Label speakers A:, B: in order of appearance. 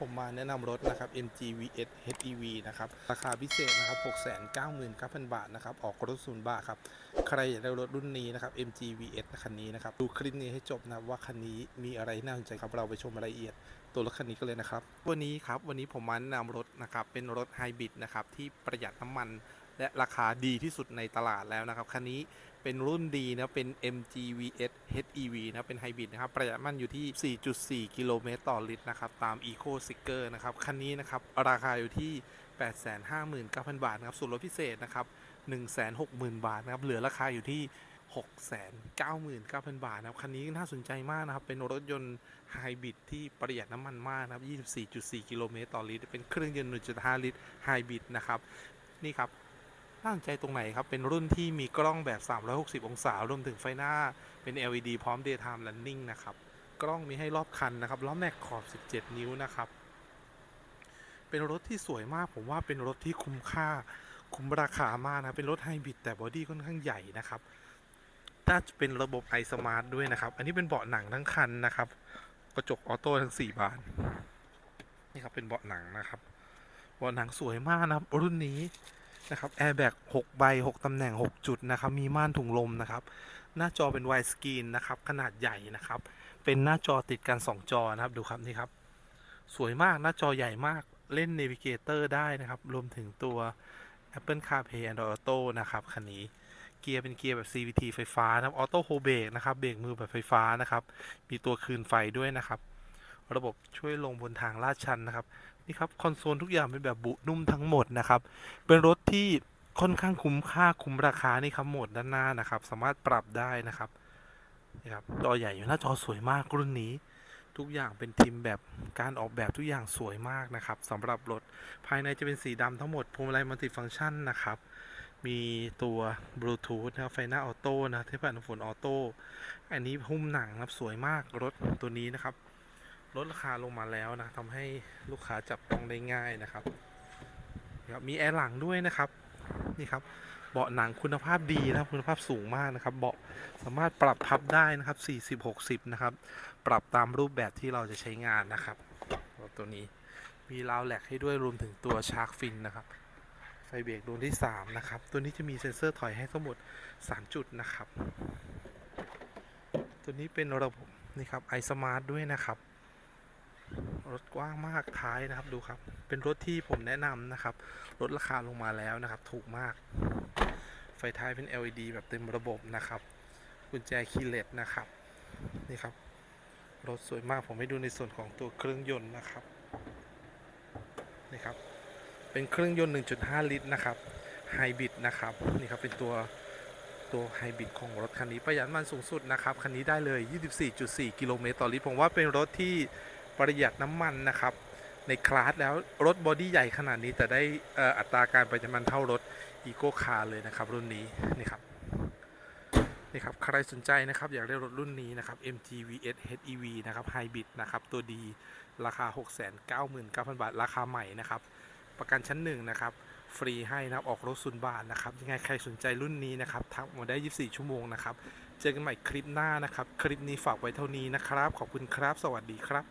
A: ผมมาแนะนำรถนะครับ MG VS HEV นะครับ ราคาพิเศษนะครับ 699,000 บาทนะครับ ออกรถศูนย์บาทครับ ใครอยากได้รถรุ่นนี้นะครับ MG VS คันนี้นะครับ ดูคลิปนี้ให้จบนะว่าคันนี้มีอะไรน่าสนใจครับ เราไปชมรายละเอียดตัวรถคันนี้กันเลยนะครับ วันนี้ครับ วันนี้ผมมาแนะนำรถนะครับ เป็นรถไฮบริดนะครับที่ประหยัดน้ำมัน และราคาดีที่สุดในตลาดแล้วนะครับ คันนี้เป็นรุ่นดีนะเป็น MG VS HEV นะเป็นไฮบริดนะครับประหยัดน้ำมันอยู่ที่ 4.4 กิโลเมตรต่อลิตรนะครับตาม Eco s i c k e r นะครับคันนี้นะครับราคาอยู่ที่ 859,000 บาทนะครับส่วนลดพิเศษนะครับ 160,000 บาทนะครับเหลือราคาอยู่ที่699,000 บาทนะครับ คันนี้น่าสนใจมากนะครับ เป็นรถยนต์ไฮบริดที่ประหยัดน้ำมันมากนะครับ 24.4 กิโลเมตรต่อลิตร เป็นเครื่องยนต์ 1.5 ลิตรไฮบริดนะครับ นี่ครับ น่าสนใจตรงไหนครับ เป็นรุ่นที่มีกล้องแบบ 360 องศารวมถึงไฟหน้าเป็น LED พร้อม Daytime Running นะครับ กล้องมีให้รอบคันนะครับ ล้อแม็กขอบ 17 นิ้วนะครับ เป็นรถที่สวยมาก ผมว่าเป็นรถที่คุ้มค่า คุ้มราคามากนะ เป็นรถไฮบริดแต่บอดี้ค่อนข้างใหญ่นะครับน่าจะเป็นระบบ i Smart ด้วยนะครับ อันนี้เป็นเบาะหนังทั้งคันนะครับ กระจกออโต้ทั้ง 4 บาน นี่ครับ เป็นเบาะหนังนะครับ เบาะหนังสวยมากนะครับรุ่นนี้ นะครับแอร์แบ็ก6ใบ 6 ตำแหน่ง 6 จุดนะครับ มีม่านถุงลมนะครับ หน้าจอเป็นไวสกรีนนะครับ ขนาดใหญ่นะครับ เป็นหน้าจอติดกัน 2 จอนะครับ ดูครับนี่ครับ สวยมากหน้าจอใหญ่มากเล่น Navigator ได้นะครับ รวมถึงตัว Apple CarPlay Android Auto นะครับคันนี้เกียร์เป็นเกียร์แบบ CVT ไฟฟ้านะครับออโต้โฮเบรกนะครับเบรกมือแบบไฟฟ้านะครับ มีตัวคืนไฟด้วยนะครับ ระบบช่วยลงบนทางลาดชันนะครับ นี่ครับคอนโซลทุกอย่างเป็นแบบบุนุ่มทั้งหมดนะครับ เป็นรถที่ค่อนข้างคุ้มค่าคุ้มราคานี่ครับโหมดด้านหน้านะครับ สามารถปรับได้นะครับนี่ครับจอใหญ่อยู่หน้าจอสวยมากรุ่นนี้ ทุกอย่างเป็นทีมแบบการออกแบบทุกอย่างสวยมากนะครับสำหรับรถภายในจะเป็นสีดำทั้งหมดพวงมาลัยมัลติฟังก์ชันนะครับมีตัวบลูทูธนะครับไฟหน้าออโต้นะเทปกันฝนออโต้อันนี้หุ้มหนังนะครับสวยมากรถตัวนี้นะครับ ลดราคาลงมาแล้วนะทำให้ลูกค้าจับต้องได้ง่ายนะครับครับมีแอร์หลังด้วยนะครับนี่ครับเบาะหนังคุณภาพดีนะครับคุณภาพสูงมากนะครับ เบาะสามารถปรับพับได้นะครับ 40-60 นะครับ ปรับตามรูปแบบที่เราจะใช้งานนะครับตัวนี้มีราวแหลกให้ด้วยรวมถึงตัวชาร์กฟินนะครับ ไฟเบรกดวงที่ 3 นะครับ ตัวนี้จะมีเซ็นเซอร์ถอยให้ทั้งหมด 3 จุดนะครับ ตัวนี้เป็นระบบนี่ครับ iSmart ด้วยนะครับ รถกว้างมากท้ายนะครับดูครับ เป็นรถที่ผมแนะนำนะครับลดราคาลงมาแล้วนะครับ ถูกมาก ไฟท้ายเป็น LED แบบเต็มระบบนะครับกุญแจคีย์เลสนะครับนี่ครับรถสวยมากผมให้ดูในส่วนของตัวเครื่องยนต์นะครับนี่ครับเป็นเครื่องยนต์ 1.5 ลิตรนะครับไฮบริดนะครับนี่ครับเป็นตัวตัวไฮบริดของรถคันนี้ประหยัดมันสูงสุดนะครับคันนี้ได้เลย 24.4 กิโลเมตรต่อลิตรผมว่าเป็นรถที่ ประหยัดน้ำมันนะครับ ในคลาสแล้วรถบอดี้ใหญ่ขนาดนี้แต่ได้อัตราการประหยัดน้ำมันเท่ารถอีโก้คาร์เลยนะครับ รุ่นนี้นี่ครับนี่ครับใครสนใจนะครับอยากได้รถรุ่นนี้นะครับ MG VS HEV นะครับไฮบริดนะครับตัวดีราคา 699,000 บาท ราคาใหม่นะครับ ประกันชั้นหนึ่งนะครับฟรีให้นะครับออกรถศูนย์บาทนะครับยังไงใครสนใจรุ่นนี้นะครับทักมาได้ 24 ชั่วโมงนะครับ เจอกันใหม่คลิปหน้านะครับ คลิปนี้ฝากไว้เท่านี้นะครับ ขอบคุณครับ สวัสดีครับ